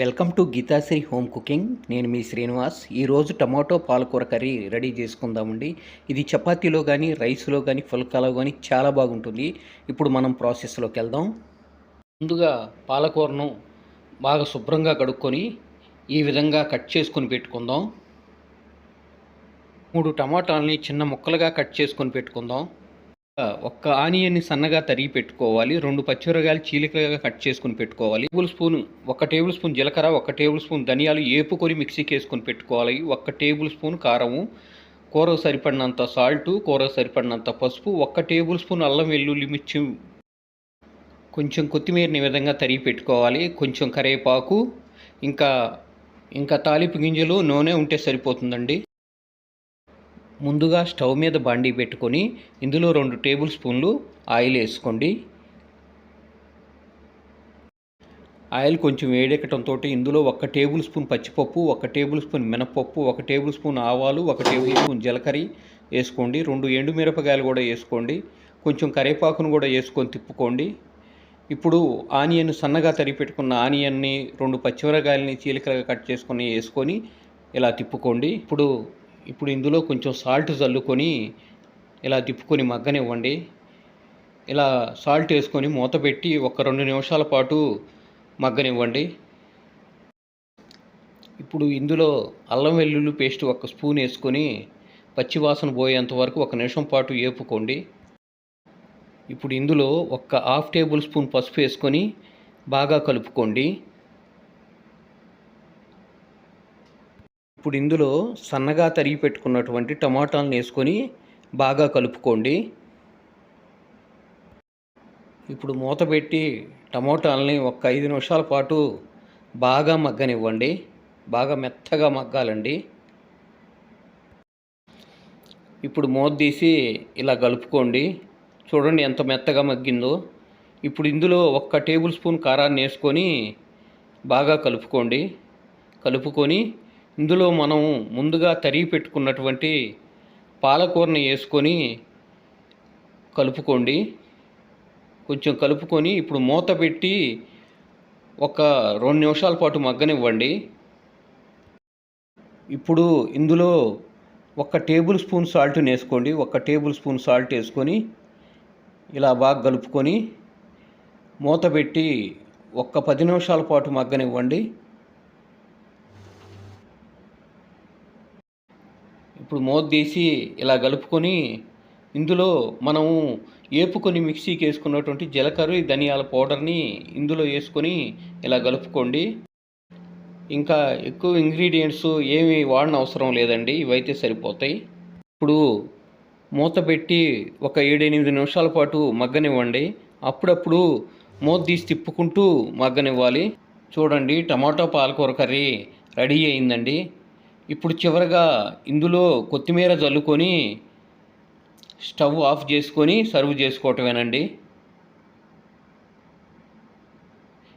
Welcome to Geethasri home cooking. నేను మీ శ్రీనివాస్. ఈరోజు టమాటో పాలకూర కర్రీ రెడీ చేసుకుందామండి. ఇది చపాతీలో కానీ రైస్లో కానీ ఫుల్కాలో కానీ చాలా బాగుంటుంది. ఇప్పుడు మనం ప్రాసెస్లోకి వెళ్దాం. ముందుగా పాలకూరను బాగా శుభ్రంగా కడుక్కొని ఈ విధంగా కట్ చేసుకొని పెట్టుకుందాం. మూడు టమాటాలని చిన్న ముక్కలుగా కట్ చేసుకొని పెట్టుకుందాం. ఒక్క ఆనియన్ని సన్నగా తరిగి పెట్టుకోవాలి. రెండు పచ్చిమిరకాయలు చీలికలుగా కట్ చేసుకుని పెట్టుకోవాలి. టేబుల్ స్పూన్ ఒక టేబుల్ స్పూన్ జీలకర్ర ఒక టేబుల్ స్పూన్ ధనియాలు ఏపుకొని మిక్సీకి వేసుకొని పెట్టుకోవాలి. ఒక టేబుల్ స్పూన్ కారము కూర సరిపడినంత సాల్టు కూర సరిపడినంత పసుపు ఒక్క టేబుల్ స్పూన్ అల్లం వెల్లుల్లి మిర్చి. కొంచెం కొత్తిమీరని విధంగా తరిగి పెట్టుకోవాలి. కొంచెం కరివేపాకు ఇంకా ఇంకా తాలింపు గింజలు నూనె ఉంటే సరిపోతుందండి. ముందుగా స్టవ్ మీద బండి పెట్టుకొని ఇందులో రెండు టేబుల్ స్పూన్లు ఆయిల్ వేసుకోండి. ఆయిల్ కొంచెం వేడెక్కడంతో ఇందులో ఒక టేబుల్ స్పూన్ పచ్చిపప్పు ఒక టేబుల్ స్పూన్ మినపప్పు ఒక టేబుల్ స్పూన్ ఆవాలు ఒక టేబుల్ స్పూన్ జీలకర్ర వేసుకోండి. రెండు ఎండు మిరపకాయలు కూడా వేసుకోండి. కొంచెం కరివేపాకును కూడా వేసుకొని తిప్పుకోండి. ఇప్పుడు ఆనియన్ సన్నగా తరిగి పెట్టుకున్న ఆనియన్ని రెండు పచ్చిమిరకాయలని చీలికలుగా కట్ చేసుకొని వేసుకొని ఇలా తిప్పుకోండి. ఇప్పుడు ఇప్పుడు ఇందులో కొంచెం సాల్ట్ చల్లుకొని ఇలా తిప్పుకొని మగ్గనివ్వండి. ఇలా సాల్ట్ వేసుకొని మూత పెట్టి ఒక రెండు నిమిషాల పాటు మగ్గనివ్వండి. ఇప్పుడు ఇందులో అల్లం వెల్లుల్లి పేస్ట్ ఒక స్పూన్ వేసుకొని పచ్చివాసన పోయేంత వరకు ఒక నిమిషం పాటు వేపుకోండి ఇప్పుడు ఇందులో ఒక హాఫ్ టేబుల్ స్పూన్ పసుపు వేసుకొని బాగా కలుపుకోండి. ఇప్పుడు ఇందులో సన్నగా తరిగి పెట్టుకున్నటువంటి టమాటాలను వేసుకొని బాగా కలుపుకోండి. ఇప్పుడు మూత పెట్టి టమాటాలని ఒక ఐదు నిమిషాల పాటు బాగా మగ్గనివ్వండి. బాగా మెత్తగా మగ్గాలండి. ఇప్పుడు మూత తీసి ఇలా కలుపుకోండి. చూడండి ఎంత మెత్తగా మగ్గిందో. ఇప్పుడు ఇందులో ఒక్క టేబుల్ స్పూన్ కారాన్ని వేసుకొని బాగా కలుపుకోండి. కలుపుకొని ఇందులో మనం ముందుగా తరిగి పెట్టుకున్నటువంటి పాలకూరని వేసుకొని కలుపుకోండి. కొంచెం కలుపుకొని ఇప్పుడు మూత పెట్టి ఒక రెండు నిమిషాల పాటు మగ్గనివ్వండి. ఇప్పుడు ఇందులో ఒక టేబుల్ స్పూన్ సాల్ట్ని వేసుకోండి. ఒక టేబుల్ స్పూన్ సాల్ట్ వేసుకొని ఇలా బాగా కలుపుకొని మూత పెట్టి ఒక్క పది నిమిషాల పాటు మగ్గనివ్వండి. ఇప్పుడు మూత తీసి ఇలా కలుపుకొని ఇందులో మనము ఏపుకొని మిక్సీకి వేసుకున్నటువంటి జీలకర్ర ధనియాల పౌడర్ని ఇందులో వేసుకొని ఇలా కలుపుకోండి. ఇంకా ఎక్కువ ఇంగ్రీడియంట్స్ ఏమి వాడిన అవసరం లేదండి ఇవైతే సరిపోతాయి. ఇప్పుడు మూత పెట్టి ఒక ఏడెనిమిది నిమిషాల పాటు మగ్గనివ్వండి. అప్పుడప్పుడు మూత తీసి తిప్పుకుంటూ మగ్గనివ్వాలి. చూడండి టమాటో పాలకూర కర్రీ రెడీ అయిందండి. ఇప్పుడు చివరగా ఇందులో కొత్తిమీర చల్లుకొని స్టవ్ ఆఫ్ చేసుకొని సర్వ్ చేసుకోవటమేనండి.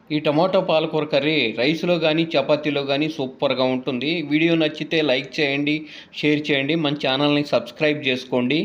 ఈ టమాటో పాలకూర కర్రీ రైస్లో కానీ చపాతీలో కానీ సూపర్గా ఉంటుంది. వీడియో నచ్చితే లైక్ చేయండి షేర్ చేయండి. మన ఛానల్ని సబ్స్క్రైబ్ చేసుకోండి.